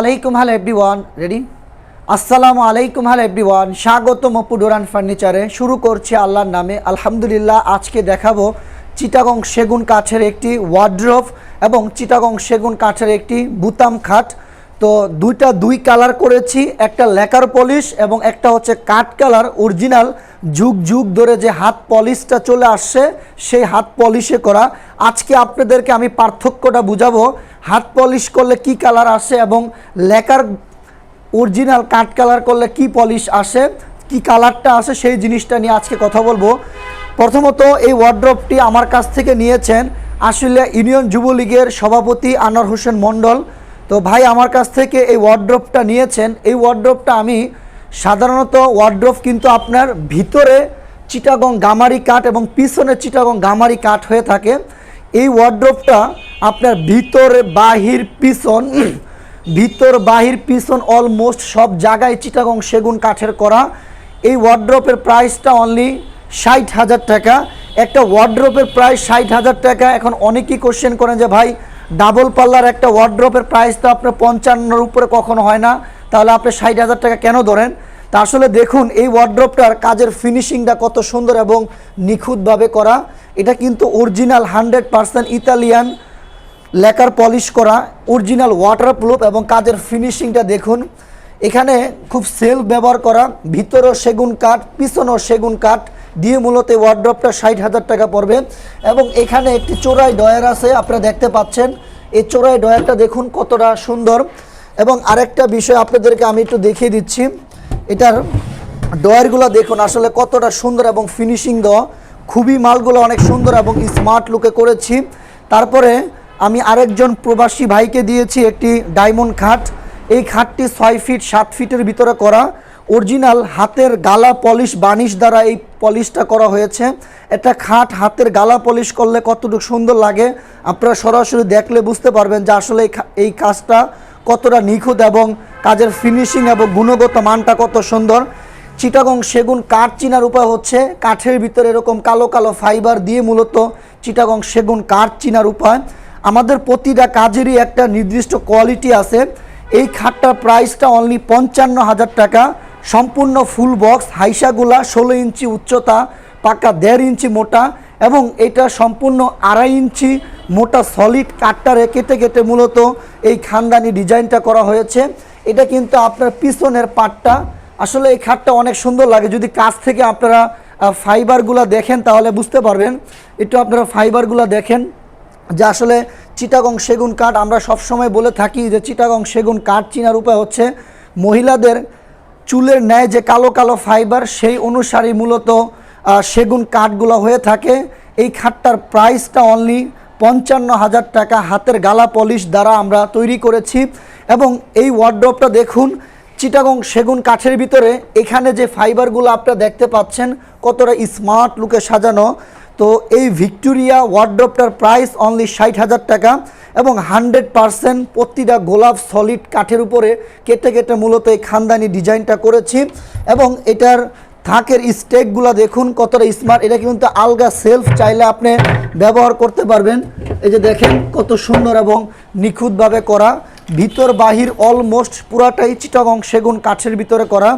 আলাইকুম, hello every one ready আসসালামু আলাইকুম হ্যালো এভরিওয়ান। স্বাগতম পুডোরান ফার্নিচারে। শুরু করছি আল্লাহর নামে। আলহামদুলিল্লাহ, আজকে দেখাবো চিটাগং সেগুন কাঠের একটি ওয়ার্ড্রোভ এবং চিটাগং সেগুন কাঠের একটি বুতাম খাট। তো দুইটা দুই কালার করেছি, একটা লেকার পলিশ এবং একটা হচ্ছে কাঠ কালার, অরিজিনাল। যুগ যুগ ধরে যে হাত পলিশটা চলে আসছে, সেই হাত পলিশে করা। আজকে আপনাদেরকে আমি পার্থক্যটা বুঝাবো, হাত পলিশ করলে কি কালার আসে এবং লেকার অরিজিনাল কাঠ কালার করলে কি পলিশ আসে, কি কালারটা আসে, সেই জিনিসটা নিয়ে আজকে কথা বলব। প্রথমত এই ওয়ার্ড্রপটি আমার কাছ থেকে নিয়েছেন আসলে ইউনিয়ন যুবলীগের সভাপতি আনোয়ার হোসেন মণ্ডল। তো ভাই আমার কাছ থেকে এই ওয়ার্ড্রপটা নিয়েছেন। এই ওয়ার্ড্রপটা আমি সাধারণত ওয়ার্ড্রপ কিন্তু আপনার ভিতরে চিটাগং গামারি কাঠ এবং পিছনে চিটাগং গামারি কাঠ হয়ে থাকে। এই ওয়ার্ড্রপটা আপনার ভিতরে, বাহির, পিছন, ভিতর, বাহির, পিছন অলমোস্ট সব জায়গায় চিটাগং সেগুন কাঠের করা। এই ওয়ার্ড্রপের প্রাইসটা অনলি ষাট হাজার টাকা। একটা ওয়ার্ড্রপের প্রাইস ষাট হাজার টাকা। এখন অনেকেই কোশ্চেন করেন যে ভাই ডাবল পাল্লার একটা ওয়ার্ড্রপের প্রাইস তো আপনার পঞ্চান্নর উপরে কখনো হয় না। তাহলে আপনি ষাট হাজার টাকা কেন ধরেন? তা আসলে দেখুন, এই ওয়ার্ড্রপটার কাজের ফিনিশিংটা কত সুন্দর এবং নিখুঁতভাবে করা। এটা কিন্তু original hundred percent Italian lacquer polish করা অরিজিনাল ওয়াটার প্রুফ এবং কাজের ফিনিশিংটা দেখুন। এখানে খুব সেলফ ব্যবহার করা, ভিতরেও সেগুন কাঠ, পিছনেও সেগুন কাঠ দিয়ে মূলত ওয়ার্ড্রপটা ষাট হাজার টাকা পড়বে। এবং এখানে একটি চোরাই ডয়ার আছে, আপনারা দেখতে পাচ্ছেন। এই চোরাই ডয়ারটা দেখুন কতটা সুন্দর। এবং আরেকটা বিষয় আপনাদেরকে আমি একটু দেখিয়ে দিচ্ছি। এটার ডয়ারগুলো দেখুন, আসলে কতটা সুন্দর এবং ফিনিশিং দেওয়া। খুবই মালগুলো অনেক সুন্দর এবং স্মার্ট লুকে করেছি। তারপরে আমি আরেকজন প্রবাসী ভাইকে দিয়েছি একটি ডায়মন্ড খাট। এই খাটটি ছয় ফিট সাত ফিটের ভিতরে করা। অরিজিনাল হাতের গালা পলিশ বানিশ দ্বারা এই পলিশটা করা হয়েছে। একটা খাট হাতের গালা পলিশ করলে কতটুকু সুন্দর লাগে, আপনারা সরাসরি দেখলে বুঝতে পারবেন যে আসলে এই কাজটা কতটা নিখুঁত এবং কাজের ফিনিশিং এবং গুণগত মানটা কত সুন্দর। চিটাগং সেগুন কাঠ চিনার উপায় হচ্ছে কাঠের ভিতরে এরকম কালো কালো ফাইবার দিয়ে মূলত চিটাগং সেগুন কাঠ চিনার উপায়। আমাদের প্রতিটা কাজেরই একটা নির্দিষ্ট কোয়ালিটি আছে। এই খাটটার প্রাইসটা অনলি পঞ্চান্ন হাজার টাকা। সম্পূর্ণ ফুল বক্স, হাইসাগুলা, ষোলো ইঞ্চি উচ্চতা, পাকা দেড় ইঞ্চি মোটা এবং এটা সম্পূর্ণ আড়াই ইঞ্চি মোটা সলিড কাঠটারে কেটে কেটে মূলত এই খানদানি ডিজাইনটা করা হয়েছে। এটা কিন্তু আপনার পিছনের পাটটা। আসলে এই খাটটা অনেক সুন্দর লাগে। যদি কাছ থেকে আপনারা ফাইবারগুলো দেখেন তাহলে বুঝতে পারবেন। একটু আপনারা ফাইবারগুলো দেখেন। যে আসলে চিটাগং সেগুন কাঠ, আমরা সবসময় বলে থাকি যে চিটাগং সেগুন কাঠ চিনার উপায় হচ্ছে মহিলাদের চুলের ন্যায় যে কালো কালো ফাইবার, সেই অনুসারে মূলত সেগুন কাঠগুলো হয়ে থাকে। এই খাটটার প্রাইসটা অনলি পঞ্চান্ন হাজার টাকা হাতের গালা পলিশ দ্বারা আমরা তৈরি করেছি। এবং এই ওয়ার্ড্রপটা দেখুন, চিটাগং সেগুন কাঠের ভিতরে। এখানে যে ফাইবারগুলো আপনারা দেখতে পাচ্ছেন, কতটা স্মার্ট লুকে সাজানো। তো এই ভিক্টোরিয়া ওয়ার্ড্রপটার প্রাইস অনলি ষাট হাজার টাকা। এবং হান্ড্রেড পারসেন্ট প্রতিটা গোলাপ সলিড কাঠের উপরে কেটে কেটে মূলত এই খানদানি ডিজাইনটা করেছি। এবং এটার থাকের স্টেকগুলো দেখুন কতটা স্মার্ট এটা কিন্তু আলগা সেলফ চাইলে আপনি ব্যবহার করতে পারবেন। এই যে দেখেন কত সুন্দর এবং নিখুঁতভাবে করা। ভিতর, বাহির অলমোস্ট পুরাটাই চিটাগং সেগুন কাঠের ভিতরে করা।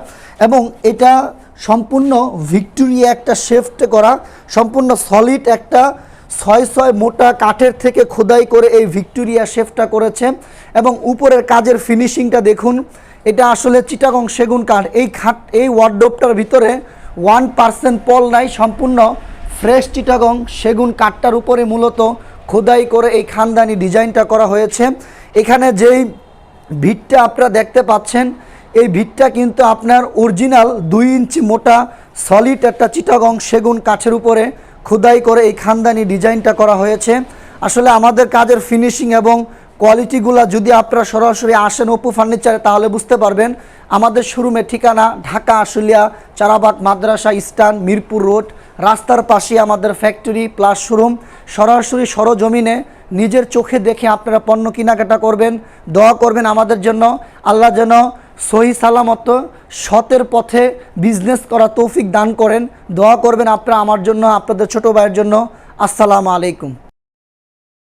এবং এটা সম্পূর্ণ ভিক্টোরিয়া একটা শেফটে করা। সম্পূর্ণ সলিড একটা ছয় ছয় মোটা কাঠের থেকে খোদাই করে এই ভিক্টোরিয়া শেফটা করেছে এবং উপরের কাজের ফিনিশিংটা দেখুন। এটা আসলে চিটাগং সেগুন কাঠ। এই খাট, এই ওয়ার্ডরোবটার ভিতরে ওয়ান পার্সেন্ট পল নাই, সম্পূর্ণ ফ্রেশ চিটাগং সেগুন কাঠটার উপরে মূলত খোদাই করে এই খানদানি ডিজাইনটা করা হয়েছে। এখানে যেই ভিটটা আপনারা দেখতে পাচ্ছেন, এই ভিটটা কিন্তু আপনার অরিজিনাল দুই ইঞ্চি মোটা সলিড একটা চিটাগং সেগুন কাঠের উপরে খোদাই করে এই খানদানি ডিজাইনটা করা হয়েছে। আসলে আমাদের কাজের ফিনিশিং এবং কোয়ালিটিগুলো যদি আপনারা সরাসরি আসেন অপু ফার্নিচারে তাহলে বুঝতে পারবেন আমাদের শোরুমের ঠিকানা ঢাকা আশুলিয়া চারাবাগ মাদ্রাসা ইস্টার্ন মিরপুর রোড। রাস্তার পাশে আমাদের ফ্যাক্টরি প্লাস শোরুম। সরাসরি সরজমিনে নিজের চোখে দেখে আপনারা পণ্য কেনাকাটা করবেন, দোয়া করবেন আমাদের জন্য। আল্লাহ যেন সহি সালামত, সতের পথে বিজনেস করা তৌফিক দান করেন। দোয়া করবেন আপনারা আমার জন্য, আপনাদের ছোট ভাইয়ের জন্য। আসসালামু আলাইকুম।